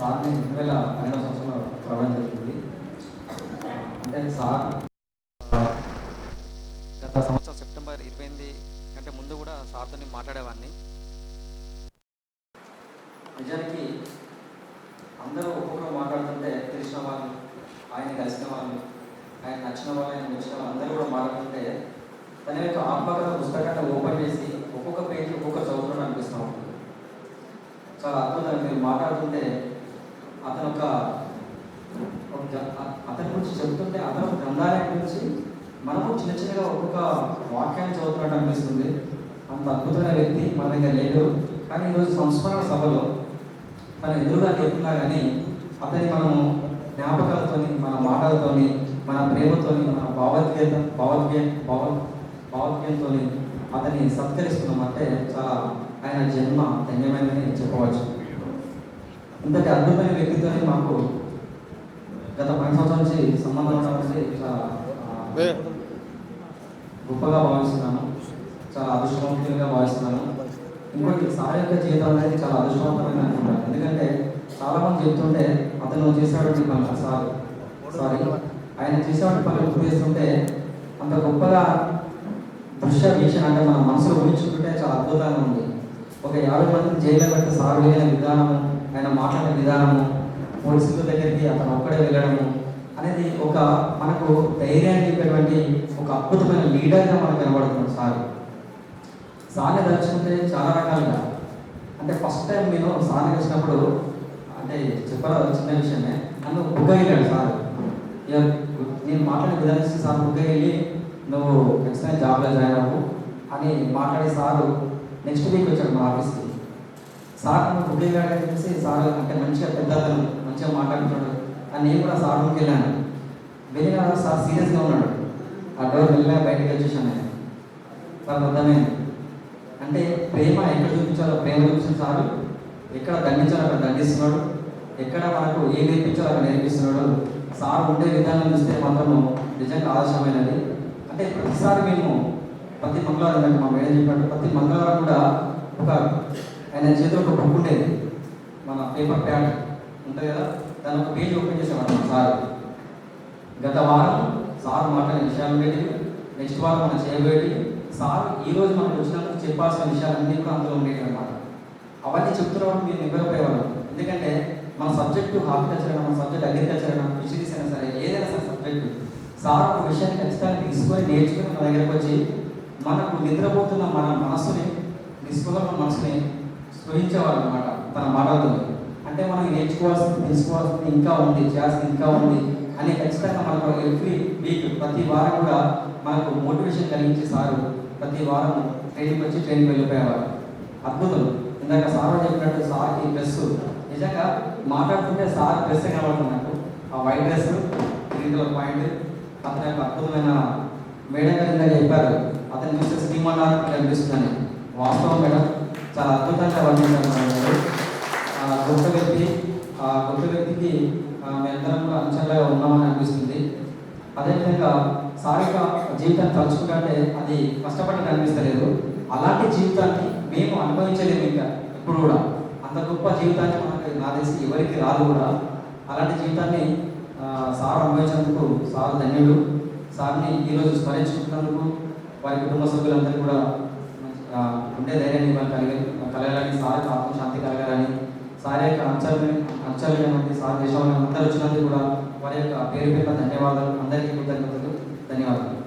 సార్ని రెండు వేల పన్నెండవ సంవత్సరంలో రావడం జరిగింది అంటే సార్ గత సంవత్సరం సెప్టెంబర్ ఇరవై ఎనిమిది కంటే ముందు కూడా సార్తో మాట్లాడేవాడిని నిజానికి అందరూ ఒక్కొక్కరు మాట్లాడుతుంటే తెలిసిన వాళ్ళు ఆయన కలిసిన వాళ్ళు ఆయన నచ్చిన వాళ్ళు ఆయన నచ్చిన వాళ్ళు అందరూ కూడా మాట్లాడుతుంటే తన యొక్క ఆత్మకథ పుస్తకాన్ని ఓపెన్ చేసి ఒక్కొక్క పేజీ ఒక్కొక్క చదువుతున్నట్టు అనిపిస్తూ ఉంటుంది. చాలా అద్భుతంగా మీరు మాట్లాడుతుంటే అతను ఒక అతని గురించి చెప్తుంటే అతను ఒక గ్రంథాలయం గురించి మనము చిన్న చిన్నగా ఒక్కొక్క వాక్యాన్ని చదువుతున్నట్టు అనిపిస్తుంది. అంత అద్భుతమైన వ్యక్తి మన దగ్గర లేడు. కానీ ఈరోజు సంస్మరణ సభలో తన ఎదురుగా లేకున్నా కానీ అతని మనము జ్ఞాపకాలతోని మన మాటలతోని మన ప్రేమతోని మన భావోద్వేత భావోద్వే భావ భావోద్వేయంతో అతన్ని సత్కరిస్తున్నాం అంటే చాలా ఆయన జన్మ ధన్యమైనదని చెప్పవచ్చు. ఇంతటి అద్భుతమైన వ్యక్తితోని మాకు గత పది సంవత్సరాల నుంచి సంబంధం అనేది చాలా గొప్పగా భావిస్తున్నాను. చాలా అదృష్టవంతులుగా భావిస్తున్నాను. ఇంకోటి సార్ యొక్క జీవితం అనేది చాలా అదృష్టవంతమైన అనుకుంటాను. ఎందుకంటే చాలా మంది చెప్తుంటే అతను చేసేవాడి పనులు సార్ సారీ. ఆయన చేసేవాడి పనులు గుర్తు చేస్తుంటే అంత గొప్పగా దృశ్య వీక్షణ అంటే మన మనసులో ఊహించుకుంటే చాలా అద్భుతంగా ఉంది. ఒక యాభై మందిని జైల్లో పెట్టి సార్ విధానము ఆయన మాట్లాడే విధానము పోలీసుల దగ్గరికి అతను ఒక్కడే వెళ్ళడము అనేది ఒక మనకు ధైర్యాన్ని చెప్పేటువంటి ఒక అద్భుతమైన లీడర్గా మనకు కనబడుతుంది సార్. సార్ని తలుచుకుంటే చాలా రకాలుగా అంటే ఫస్ట్ టైం నేను సార్ని వచ్చినప్పుడు అంటే చెప్పాల చిన్న విషయమే నన్ను బుక్ అయ్యాడు సార్. ఇక నేను మాట్లాడే విధానం సార్ బుక్ వెళ్ళి నువ్వు ఖచ్చితంగా జాబ్లో జాయిన్ అవ్వు అని మాట్లాడే సారు నెక్స్ట్ వీక్ వచ్చాడు మా ఆఫీస్కి. సార్ నువ్వు బుగ్గ అని చెప్పేసి సార్ అంటే మంచిగా పెద్ద అతను మంచిగా మాట్లాడుతున్నాడు. అని నేను కూడా సార్ రూమ్కి వెళ్ళాను. వెళ్ళిన సార్ సీరియస్గా ఉన్నాడు. ఆ డోర్ వెళ్ళా బయటకు వచ్చేసాను నేను. సార్ అర్థమైంది. అంటే ప్రేమ ఎక్కడ చూపించాలో ప్రేమ చూపించిన సారు ఎక్కడ దండించాలో అక్కడ దండిస్తున్నాడు. ఎక్కడ మనకు ఏం నేర్పించాలో అక్కడ నేర్పిస్తున్నాడు. సార్ ఉండే విధానం చూస్తే మాత్రము నిజంగా ఆదర్శమైనది. అంటే ప్రతిసారి మేము ప్రతి మంగళవారం మా మేడం చెప్పినట్టు ప్రతి మంగళవారం కూడా ఒక ఆయన చేతిలో ఒక బుక్ ఉండేది. మన పేపర్ ప్యాడ్ ఉంటుంది కదా దాని ఒక పేజ్ ఓపెన్ చేసేవాడు సార్. గత వారం సార్ మాట్లాడిన విషయాలు ఉండేవి నెక్స్ట్ వారం మనం చేయబోయేది సార్ ఈ రోజు మనకు వచ్చినప్పుడు చెప్పాల్సిన విషయాలన్నీ కూడా అందులో ఉండేవి అనమాట అవన్నీ చెప్తున్నప్పుడు మీరు నివ్వకపోయేవాళ్ళం ఎందుకంటే మన సబ్జెక్టు హార్టికల్చర్ అయినా మన సబ్జెక్ట్ అగ్రికల్చర్ అయినా ఫిషరీస్ అయినా సరే ఏదైనా సరే సబ్జెక్టు సార్ ఒక విషయాన్ని ఖచ్చితంగా తీసుకొని నేర్చుకుని మన దగ్గరకు వచ్చి మనకు నిద్రపోతున్న మన మనస్సుని నిస్పృహ మనసుని స్పృహించేవారు అనమాట తన మాటలతో అంటే మనం నేర్చుకోవాల్సింది తెలుసుకోవాల్సింది ఇంకా ఉంది చేయాల్సింది ఇంకా ఉంది అని ఖచ్చితంగా మనకు ఎవ్రీ వీక్ ప్రతి వారం కూడా మనకు మోటివేషన్ కలిగించే సారు ప్రతి వారం ట్రైనింగ్ వచ్చి ట్రైనింగ్ వెళ్ళిపోయేవారు. అద్భుతం. ఇందాక సార్ చెప్పినట్టు సార్కి డ్రెస్. నిజంగా మాట్లాడుతుంటే సార్ డ్రెస్ కనబడుతుంది నాకు. ఆ white dress green colour point అతని యొక్క అద్భుతమైన మేడం గారు ఇందాక చెప్పారు. అతని చూస్తే శ్రీమన్నాథ్ కనిపిస్తుందని వాస్తవం మేడం. చాలా అద్భుతంగా వర్ణించారు ఆ గొప్ప వ్యక్తి ఆ గొప్ప వ్యక్తికి మేమందరం కూడా అంచనాగా ఉన్నామని అనిపిస్తుంది. అదేవిధంగా సారిక జీవితాన్ని తలుచుకుంటే అది కష్టపడి కనిపిస్తలేదు. అలాంటి జీవితాన్ని మేము అనుభవించలేము ఇంకా ఇప్పుడు కూడా. అంత గొప్ప జీవితాన్ని మనకి నా తెలిసి ఎవరికి రాదు కూడా. అలాంటి జీవితాన్ని సార్ అనుభవించినందుకు సార్ ధన్యుడు సార్ని ఈరోజు స్మరించుకున్నందుకు వారి కుటుంబ సభ్యులందరూ కూడా ఉండే ధైర్యాన్ని మనం కలిగి కలగాలని సార్ ఆత్మ శాంతి కలగాలని సార్ యొక్క అంచలమైన అంచలమైనటువంటి సార్ దేశంలో అందరూ వచ్చినందుకు కూడా వారి యొక్క పేరు పేరు ధన్యవాదాలు. అందరికీ కృతజ్ఞతలు. ధన్యవాదాలు.